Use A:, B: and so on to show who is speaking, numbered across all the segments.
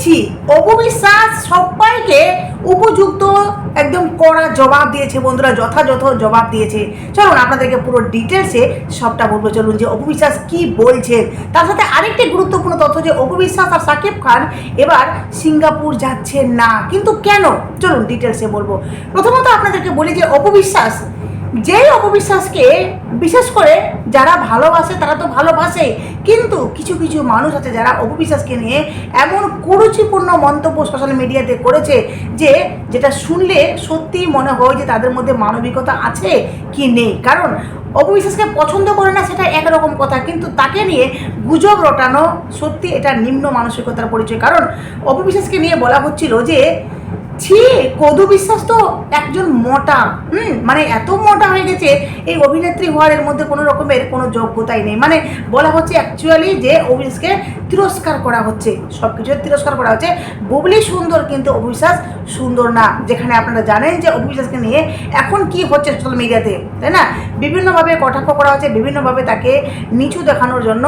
A: দিচ্ছি অপবিশ্বাস সবাইকে উপযুক্ত একদম কড়া জবাব দিয়েছে বন্ধুরা, যথাযথ জবাব দিয়েছে। চলুন আপনাদেরকে পুরো ডিটেলসে সবটা বলব। চলুন যে অপবিশ্বাস কি বলছেন। তার সাথে আরেকটি গুরুত্বপূর্ণ তথ্য যে অপবিশ্বাস আর সাকিব খান এবার সিঙ্গাপুর যাচ্ছেন না। কিন্তু কেন? চলুন ডিটেলসে বলব। প্রথমত আপনাদেরকে বলি যে অপবিশ্বাস যেই অপবিশ্বাসকে বিশেষ করে যারা ভালোবাসে, তারা তো ভালোবাসে কিন্তু কিছু কিছু মানুষ আছে যারা অপবিশ্বাসকে নিয়ে এমন কুরুচিপূর্ণ মন্তব্য সোশ্যাল মিডিয়াতে করেছে যে, যেটা শুনলে সত্যিই মনে হয় যে তাদের মধ্যে মানবিকতা আছে কি নেই। কারণ অপবিশ্বাসকে পছন্দ করে না সেটা একরকম কথা, কিন্তু তাকে নিয়ে গুজব রটানো সত্যি এটা নিম্ন মানসিকতার পরিচয়। কারণ অপবিশ্বাসকে নিয়ে বলা হচ্ছিল যে ছি, কদু বিশ্বাস তো একজন মোটা, হুম মানে এত মোটা হয়ে গেছে, এই অভিনেত্রী হওয়ার এর মধ্যে কোনো রকমের কোনো যোগ্যতাই নেই। মানে বলা হচ্ছে অ্যাকচুয়ালি যে অভিশ্বাসকে তিরস্কার করা হচ্ছে সব কিছু তিরস্কার করা হচ্ছে। বুবলি সুন্দর কিন্তু অভিশ্বাস সুন্দর না, যেখানে আপনারা জানেন যে অভিশ্বাসকে নিয়ে এখন কি হচ্ছে সোশ্যাল মিডিয়াতে তাই না? বিভিন্নভাবে কটাক্ষ করা হচ্ছে, বিভিন্নভাবে তাকে নিচু দেখানোর জন্য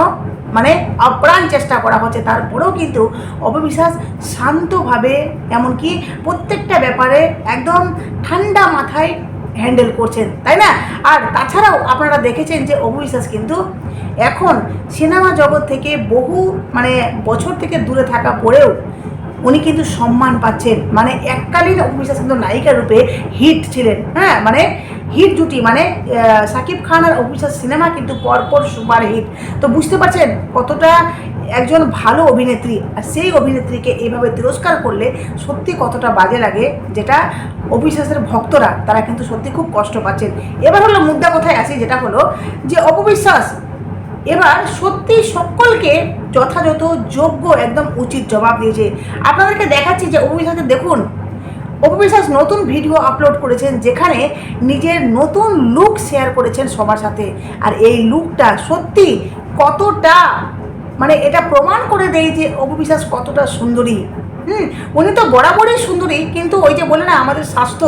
A: মানে আপ্রাণ চেষ্টা করা হচ্ছে। তারপরেও কিন্তু অপবিশ্বাস শান্তভাবে এমনকি প্রত্যেকটা ব্যাপারে একদম ঠান্ডা মাথায় হ্যান্ডেল করছেন, তাই না? আর তাছাড়াও আপনারা দেখেছেন যে অপবিশ্বাস কিন্তু এখন সিনেমা জগৎ থেকে বহু মানে বছর থেকে দূরে থাকা পরেও উনি কিন্তু সম্মান পাচ্ছেন। মানে এককালীন অপবিশ্বাস কিন্তু নায়িকা রূপে হিট ছিলেন। হ্যাঁ মানে হিট জুটি মানে সাকিব খান আর অপবিশ্বাস সিনেমা কিন্তু পরপর সুপার হিট। তো বুঝতে পারছেন কতটা একজন ভালো অভিনেত্রী আর সেই অভিনেত্রীকে এইভাবে তিরস্কার করলে সত্যি কতটা বাজে লাগে, যেটা অবিশ্বাসের ভক্তরা, তারা কিন্তু সত্যি খুব কষ্ট পাচ্ছেন। এবার হলো মুদ্রা কথায় আসি, যেটা হলো যে অপবিশ্বাস এবার সত্যি সকলকে যথাযথ, যোগ্য, একদম উচিত জবাব দিয়েছে। আপনাদেরকে দেখাচ্ছি যে অভিশ্বাসকে দেখুন। অপবিশ্বাস নতুন ভিডিও আপলোড করেছেন যেখানে নিজের নতুন লুক শেয়ার করেছেন সবার সাথে। আর এই লুকটা সত্যি কতটা মানে এটা প্রমাণ করে দেয় যে অপবিশ্বাস কতটা সুন্দরী। হুম, উনি তো বরাবরই সুন্দরী, কিন্তু ওই যে বলে না, আমাদের স্বাস্থ্য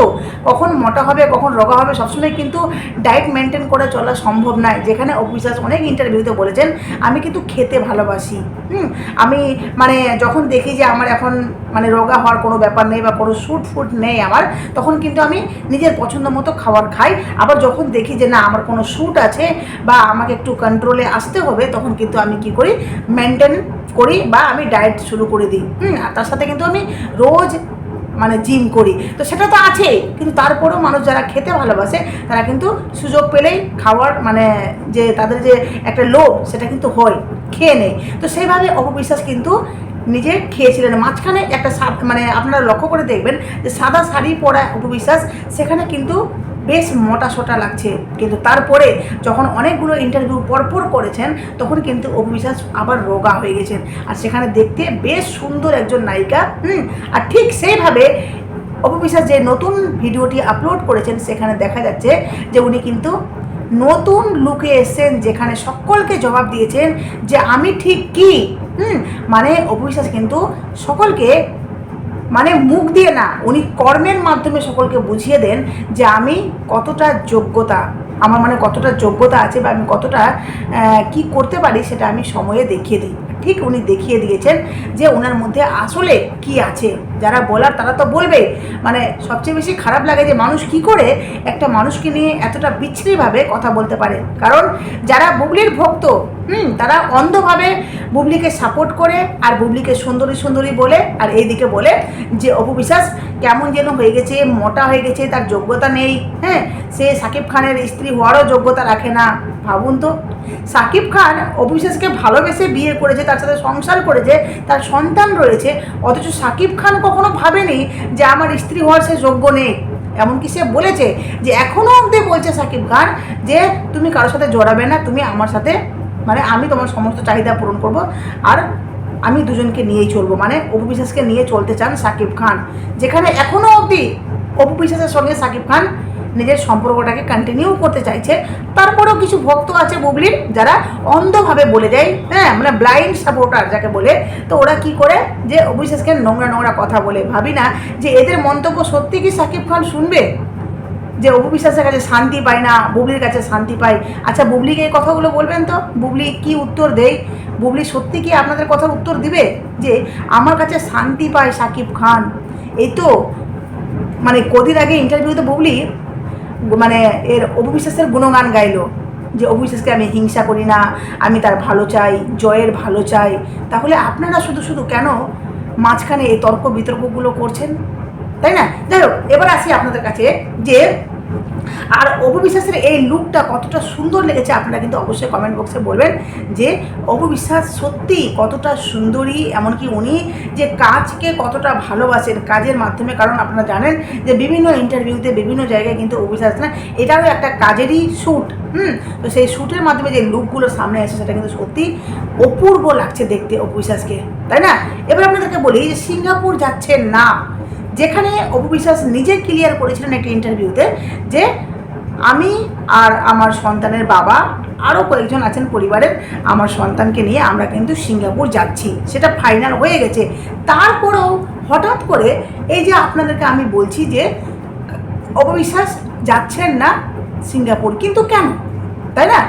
A: কখন মোটা হবে, কখন রোগা হবে, সবসময় কিন্তু ডায়েট মেনটেন করে চলা সম্ভব নয়। যেখানে অবিশ্বাস অনেক ইন্টারভিউতে বলেছেন, আমি কিন্তু খেতে ভালোবাসি। হুম, আমি মানে যখন দেখি যে আমার এখন মানে রোগা হওয়ার কোনো ব্যাপার নেই বা কোনো স্যুট ফুট নেই আমার, তখন কিন্তু আমি নিজের পছন্দ মতো খাবার খাই। আবার যখন দেখি যে না, আমার কোনো স্যুট আছে বা আমাকে একটু কন্ট্রোলে আসতে হবে, তখন কিন্তু আমি কি করি মেনটেন করি বা আমি ডায়েট শুরু করে দিই। হুম, আর তার সাথে কিন্তু আমি রোজ মানে জিম করি। তো সেটা তো আছে কিন্তু তারপরেও মানুষ যারা খেতে ভালোবাসে, তারা কিন্তু সুযোগ পেলেই খাওয়ার মানে যে তাদের যে একটা লোভ, সেটা কিন্তু হয়, খেয়ে নেয়। তো সেইভাবে অপবিশ্বাস কিন্তু নিজে খেয়েছিলেন। মাঝখানে একটা মানে আপনারা লক্ষ্য করে দেখবেন যে সাদা শাড়ি পরা উপবিশ্বাস সেখানে কিন্তু বেশ মোটা সোটা লাগছে। কিন্তু তারপরে যখন অনেকগুলো ইন্টারভিউ পরপর করেছেন, তখন কিন্তু অপবিশ্বাস আবার রোগা হয়ে গেছেন। আর সেখানে দেখতে বেশ সুন্দর একজন নায়িকা, হুম? আর ঠিক সেইভাবে অপবিশ্বাস যে নতুন ভিডিওটি আপলোড করেছেন, সেখানে দেখা যাচ্ছে যে উনি কিন্তু নতুন লুকে এসেছেন, যেখানে সকলকে জবাব দিয়েছেন যে আমি ঠিক কি, হুম? মানে অপবিশ্বাস কিন্তু সকলকে মানে মুখ দিয়ে না, উনি কর্মের মাধ্যমে সকলকে বুঝিয়ে দেন যে আমি কতটা যোগ্যতা, আমার মানে কতটা যোগ্যতা আছে বা আমি কতটা কি করতে পারি সেটা আমি সময়ে দেখিয়ে দিই। ঠিক উনি দেখিয়ে দিয়েছেন যে ওনার মধ্যে আসলে কি আছে। যারা বলার তারা তো বলবে। মানে সবচেয়ে বেশি খারাপ লাগে যে মানুষ কি করে একটা মানুষকে নিয়ে এতটা বিচ্ছিরিভাবে কথা বলতে পারে। কারণ যারা বুবলির ভক্ত, হুম, তারা অন্ধভাবে বুবলিকে সাপোর্ট করে আর বুবলিকে সুন্দরী সুন্দরী বলে আর এইদিকে বলে যে অপবিশ্বাস কেমন যেন হয়ে গেছে, মোটা হয়ে গেছে, তার যোগ্যতা নেই। হ্যাঁ সে সাকিব খানের স্ত্রী হওয়ারও যোগ্যতা রাখে না। ভাবুন তো। সাকিব খান অবিশ্বাসকে ভালোবেসে বিয়ে করেছে, তার সাথে সংসার করেছে, তার সন্তান রয়েছে, অথচ সাকিব খান কখনো ভাবেনি যে আমার স্ত্রী হওয়ার সে যোগ্য নেই। এমনকি সে বলেছে যে এখনও অবধি বলছে সাকিব খান যে তুমি কারোর সাথে জড়াবে না, তুমি আমার সাথে মানে আমি তোমার সমস্ত চাহিদা পূরণ করব আর আমি দুজনকে নিয়েই চলবো। মানে অপু বিশ্বাসকে নিয়ে চলতে চান সাকিব খান। যেখানে এখনও অবধি অপু বিশ্বাসের সঙ্গে সাকিব খান নিজের সম্পর্কটাকে কন্টিনিউ করতে চাইছে। তারপরেও কিছু ভক্ত আছে বুবলির, যারা অন্ধভাবে বলে যায় হ্যাঁ মানে ব্লাইন্ড সাপোর্টার যাকে বলে। তো ওরা কি করে? যে অবিশ্বাসকে নোংরা নোংরা কথা বলে। ভাবি না যে এদের মন্তব্য সত্যি কি সাকিব খান শুনবে? যে অপু বিশ্বাসের কাছে শান্তি পায় না, বুবলির কাছে শান্তি পায়। আচ্ছা বুবলিকে এই কথাগুলো বলবেন তো? বুবলি কি উত্তর দেয়? বুবলি সত্যি কি আপনাদের কথার উত্তর দিবে? যে আমার কাছে শান্তি পায় সাকিব খান। এই তো মানে কদিন আগে ইন্টারভিউতে বুবলি মানে এর অবিশ্বাসের গুণগান গাইলো, যে অবিশ্বাসকে আমি হিংসা করি না, আমি তার ভালো চাই, জয়ের ভালো চাই। তাহলে আপনারা শুধু শুধু কেন মাঝখানে এই তর্ক বিতর্কগুলো করছেন? তাই না? যাই হোক, এবার আসি আপনাদের কাছে যে আর অপবিশ্বাসের এই লুকটা কতটা সুন্দর লেগেছে আপনারা কিন্তু অবশ্যই কমেন্ট বক্সে বলবেন যে অপবিশ্বাস সত্যি কতটা সুন্দরী, এমনকি উনি যে কাজকে কতটা ভালোবাসেন কাজের মাধ্যমে। কারণ আপনারা জানেন যে বিভিন্ন ইন্টারভিউতে বিভিন্ন জায়গায় কিন্তু অপবিশ্বাস না, এটারও একটা কাজেরই শ্যুট হুম? তো সেই শ্যুটের মাধ্যমে যে লুকগুলো সামনে আসে সেটা কিন্তু সত্যি অপূর্ব লাগছে দেখতে অপবিশ্বাসকে, তাই না? এবার আপনাদেরকে বলি যে সিঙ্গাপুর যাচ্ছেন না। যেখানে অপবিশ্বাস নিজে ক্লিয়ার করেছিলেন একটি ইন্টারভিউতে যে আমি আর আমার সন্তানের বাবা আরও কয়েকজন আছেন পরিবারের, আমার সন্তানকে নিয়ে আমরা কিন্তু সিঙ্গাপুর যাচ্ছি। সেটা ফাইনাল হয়ে গেছে। তারপরেও হঠাৎ করে এই যে আপনাদেরকে আমি বলছি যে, অপবিশ্বাস যাচ্ছেন না সিঙ্গাপুর, কিন্তু কেন? তাই না?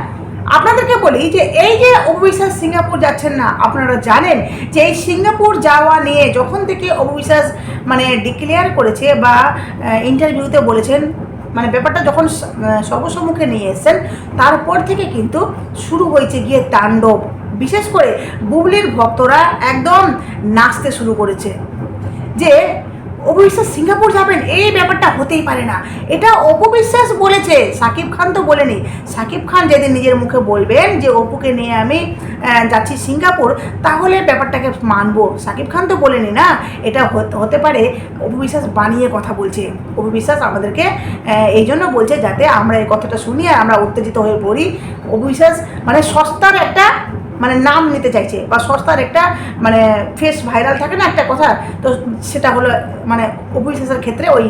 A: আপনাদেরকে বলি যে, এই যে অপবিশ্বাস সিঙ্গাপুর যাচ্ছেন না, আপনারা জানেন যে এই সিঙ্গাপুর যাওয়া নিয়ে যখন থেকে অপবিশ্বাস মানে ডিক্লেয়ার করেছে বা ইন্টারভিউতে বলেছেন মানে ব্যাপারটা যখন সর্বসম্মুখে নিয়ে এসেছেন, তারপর থেকে কিন্তু শুরু হয়েছে গিয়ে তাণ্ডব। বিশেষ করে বুবলির ভক্তরা একদম নাচতে শুরু করেছে। যে অপবিশ্বাস সিঙ্গাপুর যাবেন এই ব্যাপারটা হতেই পারে না। এটা অপবিশ্বাস বলেছে, সাকিব খান তো বলেনি। সাকিব খান যেদিন নিজের মুখে বলবেন যে, অপুকে নিয়ে আমি যাচ্ছি সিঙ্গাপুর, তাহলে ব্যাপারটাকে মানবো। সাকিব খান তো বলেনি না, এটা হতে- হতে পারে অপবিশ্বাস বানিয়ে কথা বলছে। অপবিশ্বাস আমাদেরকে এই জন্য বলছে যাতে আমরা এই কথাটা শুনি আর আমরা উত্তেজিত হয়ে পড়ি। অপবিশ্বাস মানে সস্তার একটা মানে নাম নিতে চাইছে বা সস্তার একটা মানে ফেস ভাইরাল থাকে না একটা কথা, তো সেটা হলো মানে অবিশ্বাসের ক্ষেত্রে ওই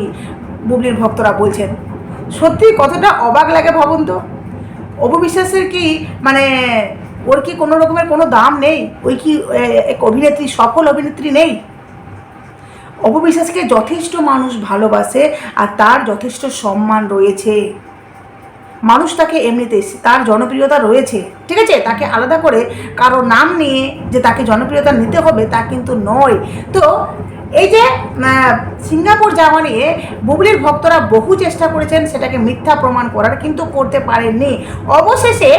A: বুবলির ভক্তরা বলছেন। সত্যি কতটা অবাক লাগে ভাবুন তো। অপবিশ্বাসের কি মানে ওর কি কোনো রকমের কোনো দাম নেই? ওই কি এক অভিনেত্রী, সফল অভিনেত্রী নেই? অপবিশ্বাসকে যথেষ্ট মানুষ ভালোবাসে আর তার যথেষ্ট সম্মান রয়েছে। মানুষ তাকে এমনিতে তার জনপ্রিয়তা রয়েছে, ঠিক আছে? তাকে আলাদা করে কারও নাম নিয়ে যে তাকে জনপ্রিয়তা নিতে হবে তা কিন্তু নয়। তো এই যে সিঙ্গাপুর যাওয়া নিয়ে বুবলির ভক্তরা বহু চেষ্টা করেছেন সেটাকে মিথ্যা প্রমাণ করার, কিন্তু করতে পারেননি। অবশেষে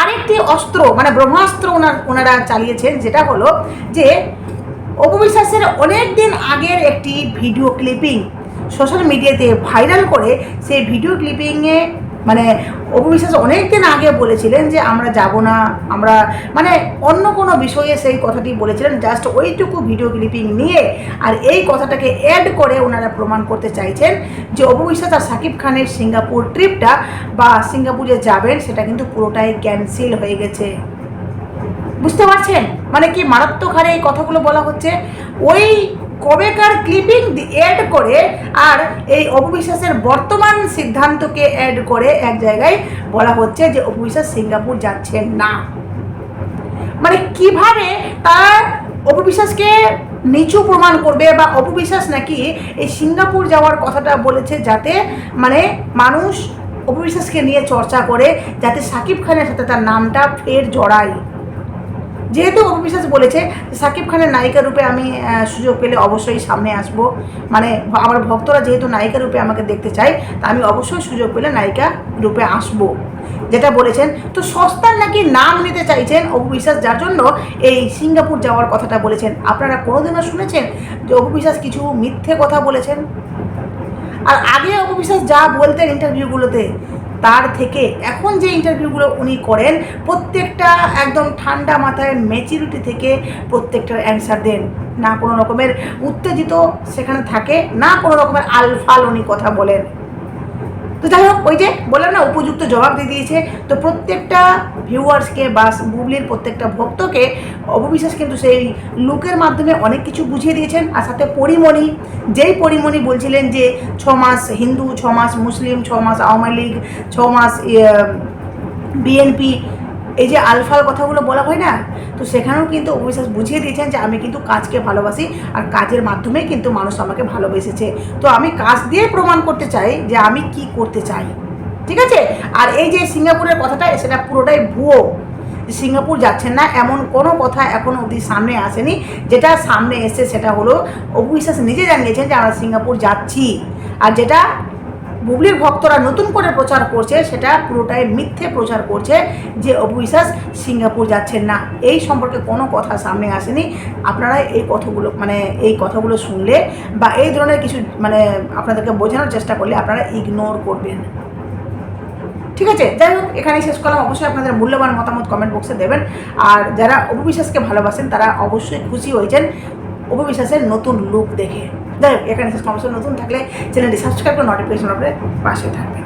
A: আরেকটি অস্ত্র মানে ব্রহ্মাস্ত্র ওনার, ওনারা চালিয়েছেন, যেটা হলো যে অপবিশ্বাসের অনেক দিন আগের একটি ভিডিও ক্লিপিং। সোশ্যাল মিডিয়াতে ভাইরাল করে সেই ভিডিও ক্লিপিংয়ে মানে অপবিশ্বাস অনেক দিন আগে বলেছিলেন যে আমরা যাব না, আমরা মানে অন্য কোনো বিষয়ে সেই কথাটি বলেছিলেন জাস্ট ওইটুকু ভিডিও ক্লিপিং নিয়ে আর এই কথাটাকে অ্যাড করে ওনারা প্রমাণ করতে চাইছেন যে অপবিশ্বাস আর সাকিব খানের সিঙ্গাপুর ট্রিপটা বা সিঙ্গাপুরে যাবেন, সেটা কিন্তু পুরোটাই ক্যান্সেল হয়ে গেছে। বুঝতে পারছেন? মানে কি মারাত্মক হারে এই কথাগুলো বলা হচ্ছে? ওই কবেকার ক্লিপিং অ্যাড করে আর এই অপবিশ্বাসের বর্তমান সিদ্ধান্তকে অ্যাড করে এক জায়গায় বলা হচ্ছে যে অপবিশ্বাস সিঙ্গাপুর যাচ্ছেন না। মানে কীভাবে তার অপবিশ্বাসকে নিচু প্রমাণ করবে বা অপবিশ্বাস নাকি এই সিঙ্গাপুর যাওয়ার কথাটা বলেছে যাতে মানে মানুষ অপবিশ্বাসকে নিয়ে চর্চা করে, যাতে সাকিব খানের সাথে তার নামটা ফের জড়ায়। যেহেতু অপবিশ্বাস বলেছে সাকিব খানের নায়িকা রূপে আমি সুযোগ পেলে অবশ্যই সামনে আসব। মানে আমার ভক্তরা যেহেতু নায়িকা রূপে আমাকে দেখতে চায়, তা আমি অবশ্যই সুযোগ পেলে নায়িকা রূপে আসব, যেটা বলেছেন। তো সস্তার নাকি নাম নিতে চাইছেন অপবিশ্বাস যার জন্য এই সিঙ্গাপুর যাওয়ার কথাটা বলেছেন। আপনারা কোনোদিনও শুনেছেন যে অপবিশ্বাস কিছু মিথ্যে কথা বলেছেন? আর আগে অপবিশ্বাস যা বলতেন ইন্টারভিউগুলোতে তার থেকে এখন যে ইন্টারভিউগুলো উনি করেন, প্রত্যেকটা একদম ঠান্ডা মাথায় ম্যাচিউরিটি থেকে প্রত্যেকটার অ্যান্সার দেন। না কোনো রকমের উত্তেজিত সেখানে থাকে, না কোনো রকমের আলফাল উনি কথা বলেন। তো যাই হোক, ওই যে বললাম না, উপযুক্ত জবাব দিয়ে দিয়েছে। তো প্রত্যেকটা ভিউয়ার্সকে বা বুবলির প্রত্যেকটা ভক্তকে অববিশ্বাস কিন্তু সেই লুকের মাধ্যমে অনেক কিছু বুঝিয়ে দিয়েছেন। আর সাথে পরিমণি, যেই পরিমণি বলছিলেন যে ছ মাস হিন্দু, ছ মাস মুসলিম, ছ মাস আওয়ামী লীগ, ছ মাস বিএনপি এই যে আলফাল কথাগুলো বলা হয় না, তো সেখানেও কিন্তু অবিশ্বাস বুঝিয়ে দিয়েছেন যে আমি কিন্তু কাজকে ভালোবাসি আর কাজের মাধ্যমে কিন্তু মানুষ আমাকে ভালোবেসেছে। তো আমি কাজ দিয়ে প্রমাণ করতে চাই যে আমি কি করতে চাই। ঠিক আছে? আর এই যে সিঙ্গাপুরের কথাটা, সেটা পুরোটাই ভুয়ো। সিঙ্গাপুর যাচ্ছেন না, এমন কোনো কথা এখনও অবধি সামনে আসেনি। যেটা সামনে এসছে সেটা হলো অপু বিশ্বাস নিজে জানিয়েছেন যে আমরা সিঙ্গাপুর যাচ্ছি। আর যেটা বুবলির ভক্তরা নতুন করে প্রচার করছে, সেটা পুরোটাই মিথ্যে প্রচার করছে যে অপু বিশ্বাস সিঙ্গাপুর যাচ্ছেন না। এই সম্পর্কে কোনো কথা সামনে আসেনি। আপনারা এই কথাগুলো মানে এই কথাগুলো শুনলে বা এই ধরনের কিছু মানে আপনাদেরকে বোঝানোর চেষ্টা করলে আপনারা ইগনোর করবেন। ঠিক আছে? যাই হোক, এখানেই শেষ করলাম। অবশ্যই আপনাদের মূল্যবান মতামত কমেন্ট বক্সে দেবেন। আর যারা অপবিশ্বাসকে ভালোবাসেন, তারা অবশ্যই খুশি হয়েছেন অপবিশ্বাসের নতুন লুক দেখে। যাই হোক এখানে শেষ নতুন থাকলে চ্যানেলটি সাবস্ক্রাইব করে নোটিফিকেশন আপনার পাশে থাকবেন